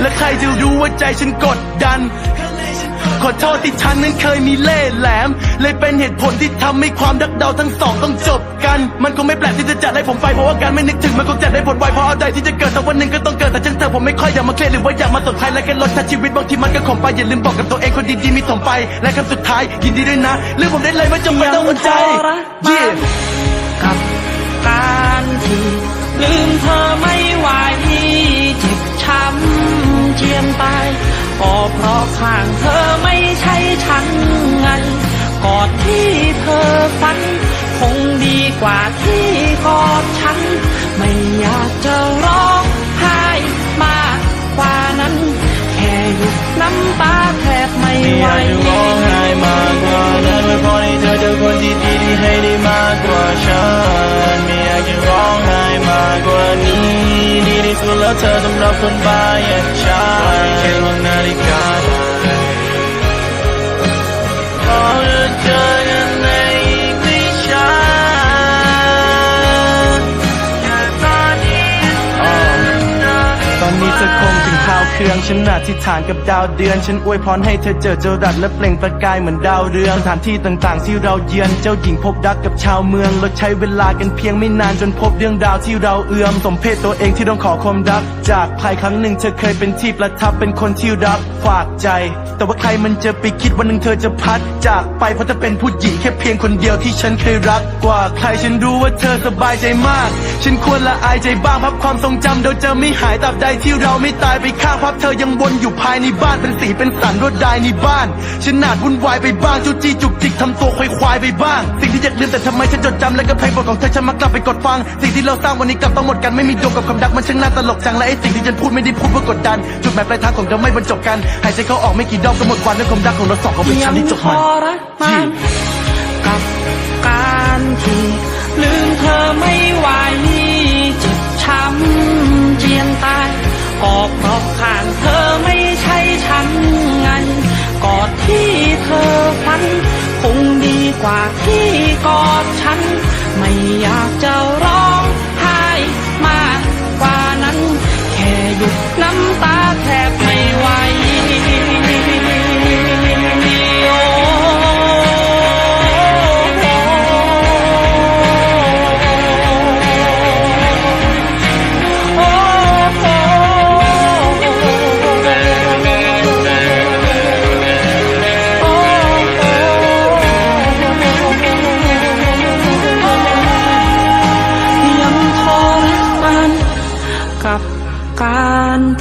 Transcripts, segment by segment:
และใครจะรู้ว่าใจฉันกดดัน ขอโทษที่ฉันนั้นเคยมีเล่ห์แหลม เลยเป็นเหตุผลที่ทำให้ความรักเราทั้งสองต้องจบกัน มันคงไม่แปลกที่จะจัดให้ผมไปเพราะว่าการไม่นึกถึงมันคงจัดได้ผลไวเพราะอาใจที่จะเกิดแต่วันหนึ่งก็ต้องเกิดแต่ฉันเธอผมไม่ค่อยอยากมาเครียดหรือว่าอยากมาสนใครและกันลดค่าชีวิตบางทีมันก็ขมไปอย่าลืมบอกกับตัวเองคนดีๆมีถมไป และคำสุดท้ายยินดีด้วยนะเรื่องผมได้เลยไม่จำเป็นต้องหัวใจยังทรมกับการที่ลืมเธอไม่ เพราะข้างเธอไม่ใช่ฉันไงกอดที่เธอฝัน คงดีกว่าที่กอด เธอสำหรับคนบ้าอย่างฉันแค่มองนาฬิกา เครื่องฉันอธิษฐานกับดาวเดือน ฉันอวยพรให้เธอเจอเจรัดและเปล่งประกายเหมือนดาวเรืองสถานที่ต่างๆ ที่เราเยือนเจ้าหญิงพบรักกับชาวเมืองเราใช้เวลากันเพียงไม่นานจนพบเรื่องราวที่เราเอื้อมสมเพศตัวเองที่ต้องขอความรัก จากใครครั้งหนึ่งเธอเคยเป็นที่ประทับเป็นคนที่รับฝากใจ แต่ว่าใครมันจะไปคิดวันหนึ่งเธอจะพัด จากไปเพราะเธอเป็นผู้หญิงแค่เพียงคนเดียวที่ฉันเคยรักกว่าใครฉันรู้ว่าเธอสบายใจมาก ฉันควรละอายใจบ้างพับความทรงจำเดี๋ยวจะไม่หายตราบใดที่เราไม่ตายไปข้างพับเธอยังวนอยู่ภายในบ้านเป็นสีเป็นสันรวดลายในบ้านฉันนาดวุ่นวายไปบ้างจูจี้จุกจิกทำตัวควายควายไปบ้าง สิ่งที่อยากลืมแต่ทำไมฉันจดจำและก็เพลงโปรดของเธอฉันมักกลับไปกดฟัง สิ่งที่เราสร้างวันนี้กลับต้องหมดกันไม่มีโยงกับคำดักมันช่างน่าตลกจังและไอ้สิ่งที่ฉันพูดไม่ได้พูดเพื่อกดดัน จุดหมายปลายทางของเราไม่บรรจบกันหายใจเข้าออกไม่กี่ดอกก็หมดควันด้วยความรักของเราสองเขาเป็นฉันที่จบมันยังทรมานกับการที่ลืมเธอไม่ไหวเจ็บช้ำเจียนตาย ก็เพราะข้างเธอไม่ใช่ฉันไงกอดที่เธอฝัน คงดีกว่าที่กอดฉัน ไม่อยากจะ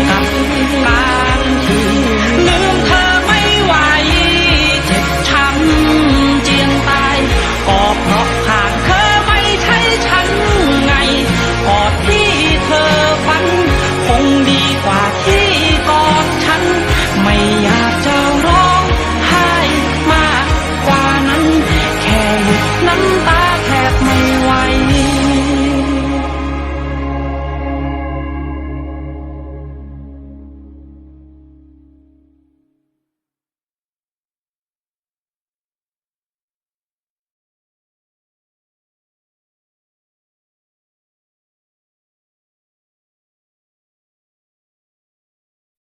ม